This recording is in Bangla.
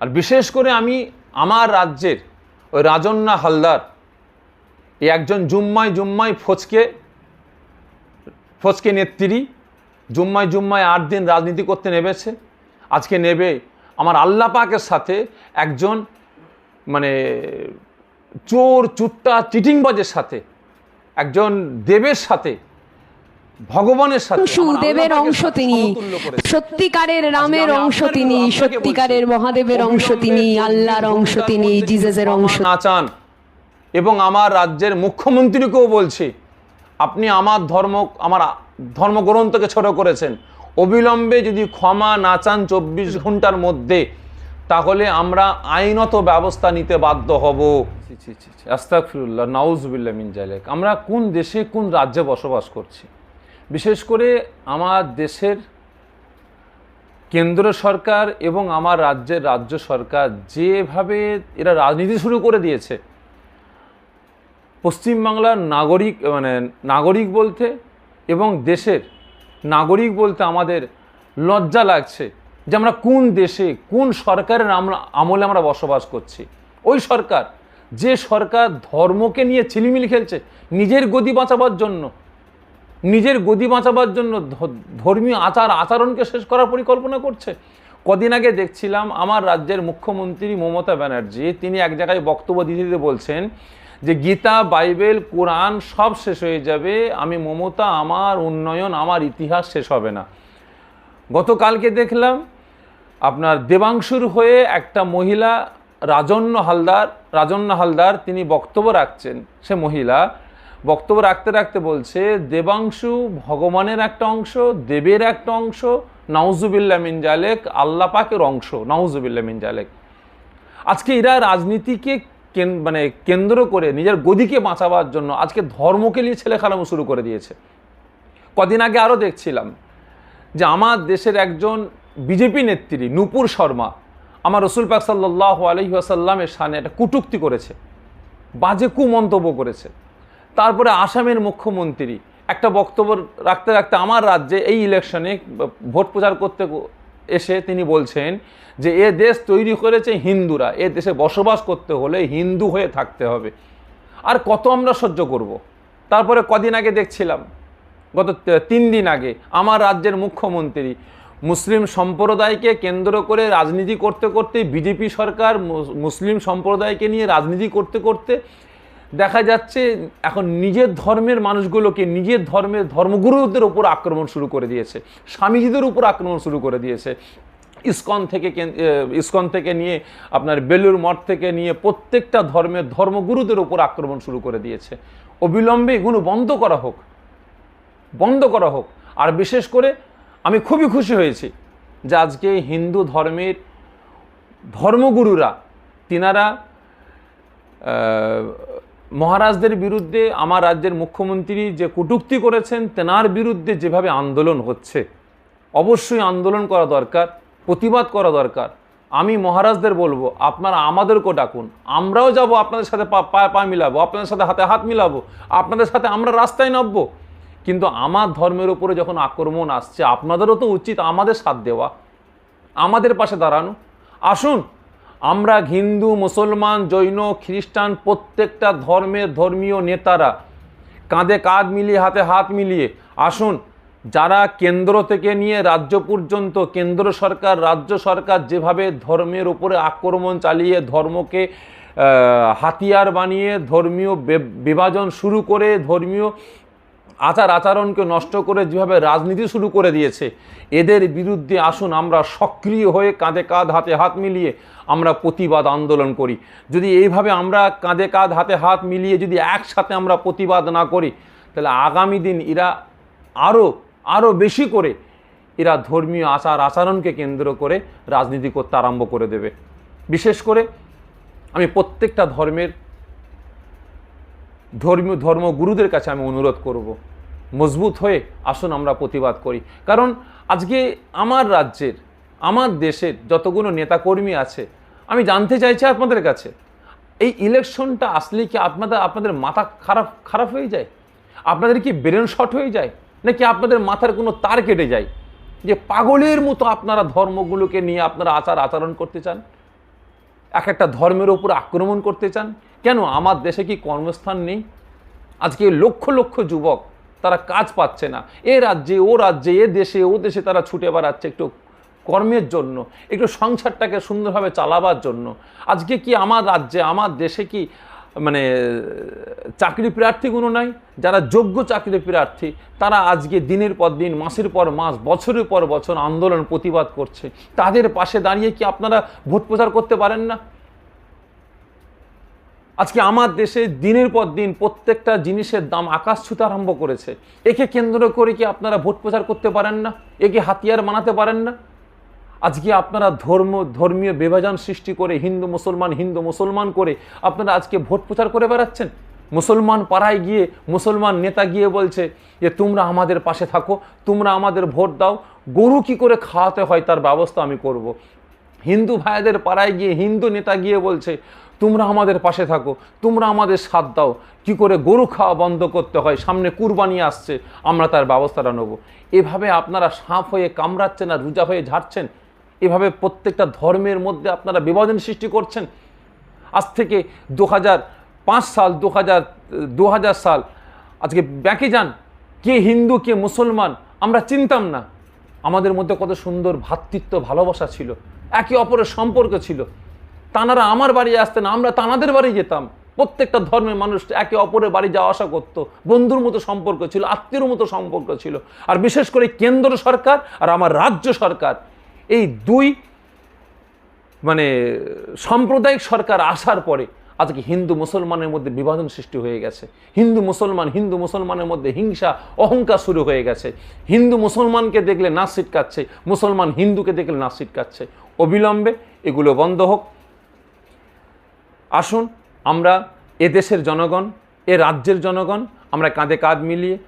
আর বিশেষ করে আমি আমার রাজ্যের ওই রাজন্না হালদার, এই একজন জুম্মাই জুম্মাই ফচকে ফচকে নেত্রী, জুম্মায় জুম্মায় আট দিন রাজনীতি করতে নেমেছে। আজকে নেবে আমার আল্লাহ পাকের সাথে একজন মানে চোর, চুট্টা, চিটিংবাজের সাথে, একজন দেবের সাথে ভগবানের সাথে অংশ আমার আল্লাহ দেবের পাকের অংশ তিনি সত্যিকারের রামের অংশ তিনি সত্যিকারের মহাদেবের অংশ তিনি আল্লাহর অংশ তিনি জিজাসের অংশ। না চান। এবং আমার রাজ্যের মুখ্যমন্ত্রীকেও বলছি আপনি আমার ধর্ম আমার ধর্মগ্রন্থকে ছোট করেছেন। অবিলম্বে যদি ক্ষমা না চান চব্বিশ ঘণ্টার মধ্যে তাহলে আমরা আইনত ব্যবস্থা নিতে বাধ্য হব। আস্তাকফিরুল্লাহ নাউজবিল্লা মিন জালেক। আমরা কোন দেশে কোন রাজ্যে বসবাস করছি? বিশেষ করে আমার দেশের কেন্দ্র সরকার এবং আমার রাজ্যের রাজ্য সরকার যেভাবে এরা রাজনীতি শুরু করে দিয়েছে, পশ্চিমবাংলার নাগরিক মানে নাগরিক বলতে এবং দেশের নাগরিক বলতে আমাদের লজ্জা লাগছে যে আমরা কোন দেশে, কোন সরকারের আমরা আমলে আমরা বসবাস করছি। ওই সরকার, যে সরকার ধর্মকে নিয়ে ছিলিমিলি খেলছে, নিজের গদি বাঁচাবার জন্য নিজের গদি বাঁচাবার জন্য ধর্মীয় আচার, আচরণকে শেষ করার পরিকল্পনা করছে। কদিন আগে দেখছিলাম আমার রাজ্যের মুখ্যমন্ত্রী মমতা ব্যানার্জি, তিনি এক জায়গায় বক্তব্য দিতে দিতে বলছেন যে, গীতা, বাইবেল, কোরআন সব শেষ হয়ে যাবে, আমি মমতা, আমার উন্নয়ন, আমার ইতিহাস শেষ হবে না। গতকালকে দেখলাম আপনার দেবাংশুর হয়ে একটা মহিলা রাজন্য হালদার রাজন্য হালদার তিনি বক্তব্য রাখছেন। সে মহিলা বক্তব্য রাখতে রাখতে বলছে, দেবাংশু ভগবানের একটা অংশ, দেবের একটা অংশ নাউজুবিল্লা মিন জালেক, আল্লাহ পাকের অংশ নাউজুবিল্লা মিন জালেক। আজকে এরা রাজনীতিকে মানে কেন্দ্র করে নিজের গদিকে বাঁচাবার জন্য আজকে ধর্মকে নিয়ে ছেলে খেলানো শুরু করে দিয়েছে। কদিন আগে আরও দেখছিলাম যে আমার দেশের একজন বিজেপি নেত্রী, নূপুর শর্মা, আমার রসুল পাক সাল্লাহ আলহিহাসাল্লামের সামনে একটা কুটুক্তি করেছে, বাজে কুমন্তব্য করেছে। তারপরে আসামের মুখ্যমন্ত্রী। একটা বক্তব্য রাখতে রাখতে আমার রাজ্যে এই ইলেকশনে ভোট প্রচার করতে এসে তিনি বলছেন যে, এ দেশ তৈরি করেছে হিন্দুরা। এ দেশে বসবাস করতে হলে হিন্দু হয়ে থাকতে হবে। আর কত আমরা সহ্য করব। তারপরে কদিন আগে দেখছিলাম, গত তিন দিন আগে, আমার রাজ্যের মুখ্যমন্ত্রী মুসলিম সম্প্রদায়কে কেন্দ্র করে রাজনীতি করতে করতে, বিজেপি সরকার মুসলিম সম্প্রদায়কে নিয়ে রাজনীতি করতে করতে দেখা যাচ্ছে এখন নিজের ধর্মের মানুষগুলোকে নিজের ধর্মের ধর্মগুরুদের উপর আক্রমণ শুরু করে দিয়েছে। স্বামীজিদের উপর আক্রমণ শুরু করে দিয়েছে। ইসকন থেকে ইসকন থেকে নিয়ে আপনার বেলুর মঠ থেকে নিয়ে প্রত্যেকটা ধর্মের ধর্মগুরুদের উপর আক্রমণ শুরু করে দিয়েছে। অবিলম্বে এগুলো বন্ধ করা হোক। বন্ধ করা হোক। আর বিশেষ করে আমি খুবই খুশি হয়েছি যে আজকে হিন্দু ধর্মের ধর্মগুরুরা, তিনারা মহারাজদের বিরুদ্ধে, আমার রাজ্যের মুখ্যমন্ত্রী যে কটূক্তি করেছেন, তেনার বিরুদ্ধে যেভাবে আন্দোলন হচ্ছে, অবশ্যই আন্দোলন করা দরকার, প্রতিবাদ করা দরকার। আমি মহারাজদের বলব, আপনারা আমাদেরকেও ডাকুন। আমরাও যাব, আপনাদের সাথে পা পায়ে পা মিলাবো, আপনাদের সাথে হাতে হাত মিলাবো, আপনাদের সাথে আমরা রাস্তায় নামবো। কিন্তু আমার ধর্মের উপরে যখন আক্রমণ আসছে, আপনাদেরও তো উচিত আমাদের সাথ দেওয়া, আমাদের পাশে দাঁড়ানো। আসুন আমরা হিন্দু, মুসলমান, জৈন, খ্রিস্টান প্রত্যেকটা ধর্মের ধর্মীয় নেতারা কাঁধে কাঁধ মিলিয়ে, হাতে হাত মিলিয়ে আসুন, যারা কেন্দ্র থেকে নিয়ে রাজ্য পর্যন্ত, কেন্দ্র সরকার, রাজ্য সরকার যেভাবে ধর্মের উপরে আক্রমণ চালিয়ে ধর্মকে হাতিয়ার বানিয়ে ধর্মীয় বিভাজন শুরু করে, ধর্মীয় আচার আচরণকে নষ্ট করে যেভাবে রাজনীতি শুরু করে দিয়েছে, এদের বিরুদ্ধে আসুন, আমরা সক্রিয় হয়ে কাঁধে কাঁধ, হাতে হাত মিলিয়ে আমরা প্রতিবাদ আন্দোলন করি। যদি এইভাবে আমরা কাঁধে কাঁধ, হাতে হাত মিলিয়ে যদি একসাথে আমরা প্রতিবাদ না করি, তাহলে আগামী দিন এরা আরও আরও বেশি করে এরা ধর্মীয় আচার আচরণকে কেন্দ্র করে রাজনীতি করতে আরম্ভ করে দেবে। বিশেষ করে আমি প্রত্যেকটা ধর্মের ধর্মীয় ধর্মগুরুদের কাছে আমি অনুরোধ করব। মজবুত হয়ে আসুন আমরা প্রতিবাদ করি। কারণ আজকে আমার রাজ্যের, আমার দেশের যতগুলো নেতাকর্মী আছে, আমি জানতে চাইছি আপনাদের কাছে, এই ইলেকশনটা আসলে কি আপনাদের আপনাদের মাথা খারাপ খারাপ হয়ে যায়? আপনাদের কি ব্রেন শট হয়ে যায়? নাকি আপনাদের মাথার কোনো তার কেটে যায়? যে পাগলের মতো আপনারা ধর্মগুলোকে নিয়ে আপনারা আচার আচরণ করতে চান? এক একটা ধর্মের ওপর আক্রমণ করতে চান? কেন? আমার দেশে কি কর্মস্থান নেই? আজকে লক্ষ লক্ষ যুবক তারা কাজ পাচ্ছে না। এ রাজ্যে, ও রাজ্যে, এ দেশে, ও দেশে তারা ছুটে বেড়াচ্ছে একটু কর্মের জন্য, একটু সংসারটাকে সুন্দরভাবে চালাবার জন্য। আজকে কি আমার রাজ্যে, আমার দেশে কি মানে চাকরি প্রার্থীগুলো নাই, যারা যোগ্য চাকরি প্রার্থী, তারা আজকে দিনের পর দিন, মাসের পর মাস, বছরের পর বছর আন্দোলন, প্রতিবাদ করছে। তাদের পাশে দাঁড়িয়ে কি আপনারা ভোট প্রচার করতে পারেন না? আজকে আমার দেশে দিনের পর দিন প্রত্যেকটা জিনিসের দাম আকাশ ছুতে আরম্ভ করেছে। একে কেন্দ্র করে কি আপনারা ভোট প্রচার করতে পারেন না? একে হাতিয়ার বানাতে পারেন না? আজকে আপনারা ধর্ম, ধর্মীয় বিভাজন সৃষ্টি করে, হিন্দু, মুসলমান হিন্দু, মুসলমান করে আপনারা আজকে ভোট প্রচার করে বেড়াচ্ছেন? মুসলমান পাড়ায় গিয়ে মুসলমান নেতা গিয়ে বলছে যে, তোমরা আমাদের পাশে থাকো, তোমরা আমাদের ভোট দাও, গরু কি করে খাওয়াতে হয় তার ব্যবস্থা আমি করব। হিন্দু ভাইদের পাড়ায় গিয়ে হিন্দু নেতা গিয়ে বলছে, তোমরা আমাদের পাশে থাকো, তোমরা আমাদের সাথ দাও, কি করে গরু খাওয়া বন্ধ করতে হয়, সামনে কুরবানি আসছে, আমরা তার ব্যবস্থাটা নেব। এভাবে আপনারা সাঁপ হয়ে কামড়াচ্ছেন আর রুজা হয়ে ঝাড়ছেন? এভাবে প্রত্যেকটা ধর্মের মধ্যে আপনারা বিভাজন সৃষ্টি করছেন। আজ থেকে দু সাল দু হাজার দু হাজার সাল, আজকে ব্যাকে যান, কে হিন্দু, কে মুসলমান, আমরা চিনতাম না। আমাদের মধ্যে কত সুন্দর ভ্রাতৃত্ব ভালোবাসা ছিল, একে অপরের সম্পর্ক ছিল। তানারা আমার বাড়ি আসতেন, আমরা তানাদের বাড়ি যেতাম। প্রত্যেকটা ধর্মের মানুষ একে অপরের বাড়ি যাওয়া আসা করতো। বন্ধুর মতো সম্পর্ক ছিল, আত্মীয়র মতো সম্পর্ক ছিল। আর বিশেষ করে কেন্দ্র সরকার আর আমার রাজ্য সরকার। এই দুই মানে সাম্প্রদায়িক সরকার আসার পরে আজকে হিন্দু মুসলমানের মধ্যে বিভাজন সৃষ্টি হয়ে গেছে। হিন্দু মুসলমান, হিন্দু মুসলমানের মধ্যে হিংসা, অহংকার শুরু হয়ে গেছে। হিন্দু মুসলমানকে দেখলে নাচ ছিটকাচ্ছে, মুসলমান হিন্দুকে দেখলে নাচ ছিটকাচ্ছে। অবিলম্বে এগুলো বন্ধ হোক। আসুন আমরা এদেশের জনগণ, এ রাজ্যের জনগণ, আমরা কাঁধে কাঁধ মিলিয়ে